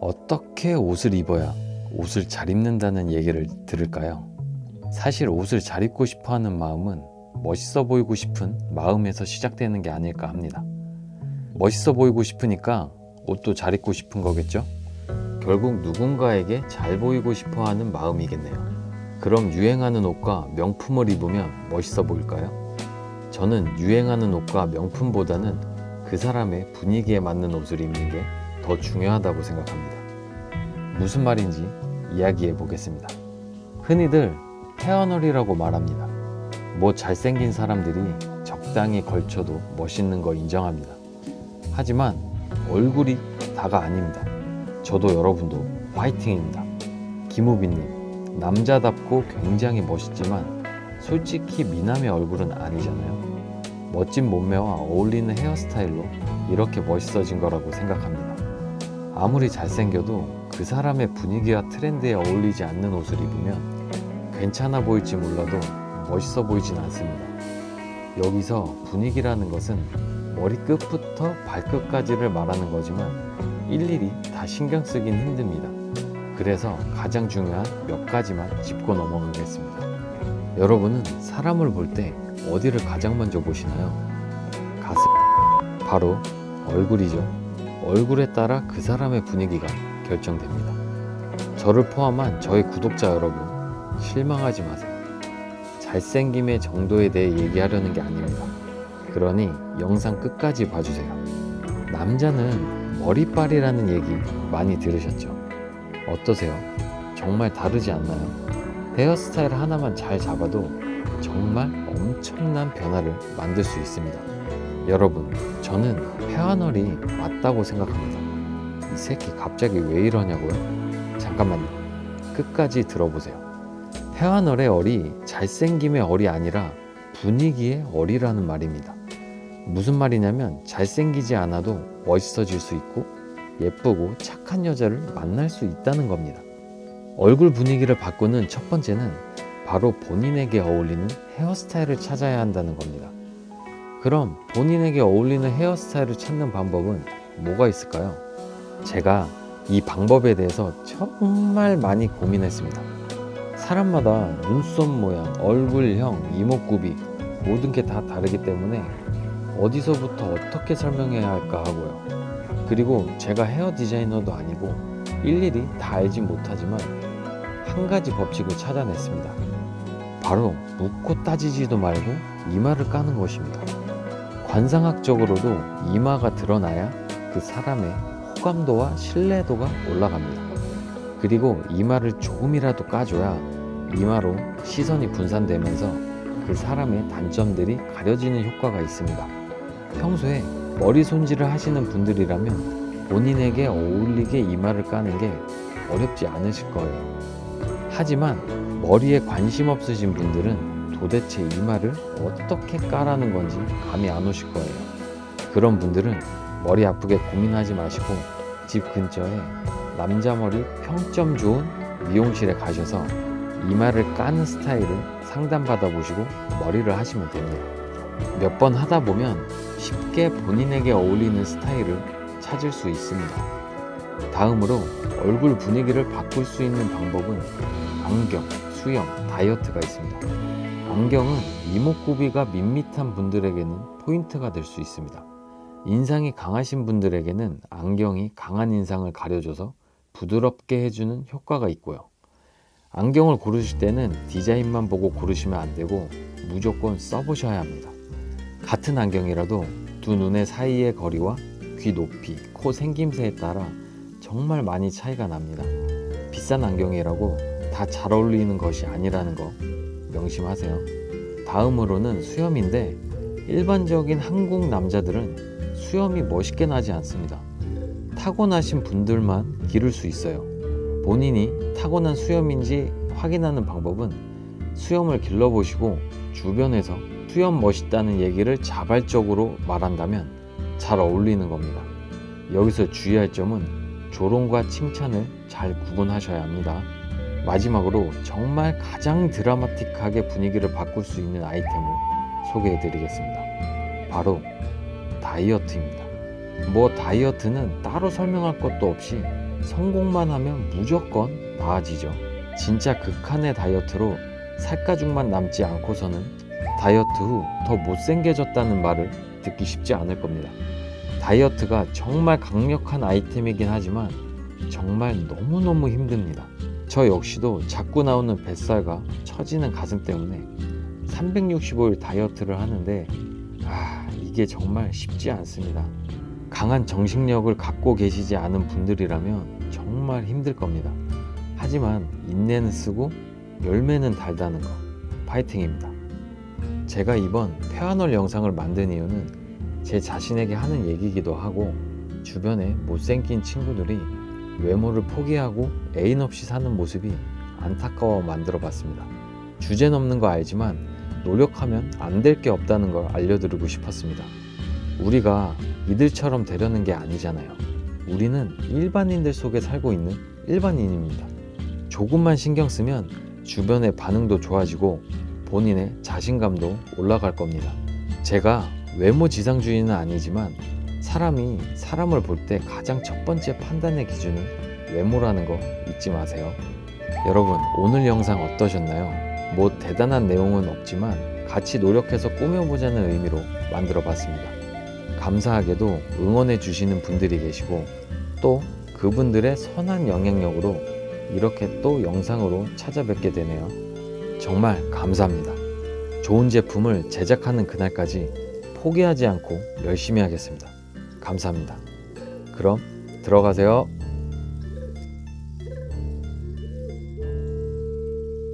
어떻게 옷을 입어야 옷을 잘 입는다는 얘기를 들을까요? 사실 옷을 잘 입고 싶어 하는 마음은 멋있어 보이고 싶은 마음에서 시작되는 게 아닐까 합니다. 멋있어 보이고 싶으니까 옷도 잘 입고 싶은 거겠죠? 결국 누군가에게 잘 보이고 싶어 하는 마음이겠네요. 그럼 유행하는 옷과 명품을 입으면 멋있어 보일까요? 저는 유행하는 옷과 명품보다는 그 사람의 분위기에 맞는 옷을 입는 게 더 중요하다고 생각합니다. 무슨 말인지 이야기해 보겠습니다. 흔히들 페어널이라고 말합니다. 뭐 잘생긴 사람들이 적당히 걸쳐도 멋있는 거 인정합니다. 하지만 얼굴이 다가 아닙니다. 저도 여러분도 화이팅입니다. 김우빈님, 남자답고 굉장히 멋있지만 솔직히 미남의 얼굴은 아니잖아요. 멋진 몸매와 어울리는 헤어스타일로 이렇게 멋있어진 거라고 생각합니다. 아무리 잘생겨도 그 사람의 분위기와 트렌드에 어울리지 않는 옷을 입으면 괜찮아 보일지 몰라도 멋있어 보이진 않습니다. 여기서 분위기라는 것은 머리끝부터 발끝까지를 말하는 거지만 일일이 다 신경 쓰긴 힘듭니다. 그래서 가장 중요한 몇 가지만 짚고 넘어가겠습니다. 여러분은 사람을 볼 때 어디를 가장 먼저 보시나요? 가슴. 바로 얼굴이죠. 얼굴에 따라 그 사람의 분위기가 결정됩니다. 저를 포함한 저의 구독자 여러분, 실망하지 마세요. 잘생김의 정도에 대해 얘기하려는 게 아닙니다. 그러니 영상 끝까지 봐주세요. 남자는 머리빨이라는 얘기 많이 들으셨죠? 어떠세요? 정말 다르지 않나요? 헤어스타일 하나만 잘 잡아도 정말 엄청난 변화를 만들 수 있습니다. 여러분, 저는 페어널이 맞다고 생각합니다. 이 새끼 갑자기 왜 이러냐고요? 잠깐만요. 끝까지 들어보세요. 페어널의 얼이 잘생김의 얼이 아니라 분위기의 얼이라는 말입니다. 무슨 말이냐면 잘생기지 않아도 멋있어질 수 있고 예쁘고 착한 여자를 만날 수 있다는 겁니다. 얼굴 분위기를 바꾸는 첫 번째는 바로 본인에게 어울리는 헤어스타일을 찾아야 한다는 겁니다. 그럼 본인에게 어울리는 헤어스타일을 찾는 방법은 뭐가 있을까요? 제가 이 방법에 대해서 정말 많이 고민했습니다. 사람마다 눈썹 모양, 얼굴형, 이목구비 모든 게 다 다르기 때문에 어디서부터 어떻게 설명해야 할까 하고요. 그리고 제가 헤어 디자이너도 아니고 일일이 다 알진 못하지만 한 가지 법칙을 찾아냈습니다. 바로 묻고 따지지도 말고 이마를 까는 것입니다. 관상학적으로도 이마가 드러나야 그 사람의 호감도와 신뢰도가 올라갑니다. 그리고 이마를 조금이라도 까줘야 이마로 시선이 분산되면서 그 사람의 단점들이 가려지는 효과가 있습니다. 평소에 머리 손질을 하시는 분들이라면 본인에게 어울리게 이마를 까는 게 어렵지 않으실 거예요. 하지만 머리에 관심 없으신 분들은 도대체 이마를 어떻게 까라는 건지 감이 안 오실 거예요. 그런 분들은 머리 아프게 고민하지 마시고 집 근처에 남자 머리 평점 좋은 미용실에 가셔서 이마를 까는 스타일을 상담받아 보시고 머리를 하시면 됩니다. 몇 번 하다 보면 쉽게 본인에게 어울리는 스타일을 찾을 수 있습니다. 다음으로 얼굴 분위기를 바꿀 수 있는 방법은 안경, 수영, 다이어트가 있습니다. 안경은 이목구비가 밋밋한 분들에게는 포인트가 될 수 있습니다. 인상이 강하신 분들에게는 안경이 강한 인상을 가려줘서 부드럽게 해주는 효과가 있고요. 안경을 고르실 때는 디자인만 보고 고르시면 안 되고 무조건 써보셔야 합니다. 같은 안경이라도 두 눈의 사이의 거리와 귀 높이, 코 생김새에 따라 정말 많이 차이가 납니다. 비싼 안경이라고 다 잘 어울리는 것이 아니라는 거 명심하세요. 다음으로는 수염인데 일반적인 한국 남자들은 수염이 멋있게 나지 않습니다. 타고나신 분들만 기를 수 있어요. 본인이 타고난 수염인지 확인하는 방법은 수염을 길러보시고 주변에서 수염 멋있다는 얘기를 자발적으로 말한다면 잘 어울리는 겁니다. 여기서 주의할 점은 조롱과 칭찬을 잘 구분하셔야 합니다. 마지막으로 정말 가장 드라마틱하게 분위기를 바꿀 수 있는 아이템을 소개해 드리겠습니다. 바로 다이어트입니다. 뭐 다이어트는 따로 설명할 것도 없이 성공만 하면 무조건 나아지죠. 진짜 극한의 다이어트로 살가죽만 남지 않고서는 다이어트 후 더 못생겨졌다는 말을 듣기 쉽지 않을 겁니다. 다이어트가 정말 강력한 아이템이긴 하지만 정말 너무너무 힘듭니다. 저 역시도 자꾸 나오는 뱃살과 처지는 가슴 때문에 365일 다이어트를 하는데 아, 이게 정말 쉽지 않습니다. 강한 정신력을 갖고 계시지 않은 분들이라면 정말 힘들 겁니다. 하지만 인내는 쓰고 열매는 달다는 거 파이팅입니다. 제가 이번 페아널 영상을 만든 이유는 제 자신에게 하는 얘기기도 하고 주변에 못생긴 친구들이 외모를 포기하고 애인 없이 사는 모습이 안타까워 만들어 봤습니다. 주제 넘는 거 알지만 노력하면 안 될 게 없다는 걸 알려드리고 싶었습니다. 우리가 이들처럼 되려는 게 아니잖아요. 우리는 일반인들 속에 살고 있는 일반인입니다. 조금만 신경 쓰면 주변의 반응도 좋아지고 본인의 자신감도 올라갈 겁니다. 제가 외모 지상주의는 아니지만 사람이 사람을 볼 때 가장 첫 번째 판단의 기준은 외모라는 거 잊지 마세요. 여러분, 오늘 영상 어떠셨나요? 뭐 대단한 내용은 없지만 같이 노력해서 꾸며보자는 의미로 만들어 봤습니다. 감사하게도 응원해 주시는 분들이 계시고 또 그분들의 선한 영향력으로 이렇게 또 영상으로 찾아뵙게 되네요. 정말 감사합니다. 좋은 제품을 제작하는 그날까지 포기하지 않고 열심히 하겠습니다. 감사합니다. 그럼 들어가세요.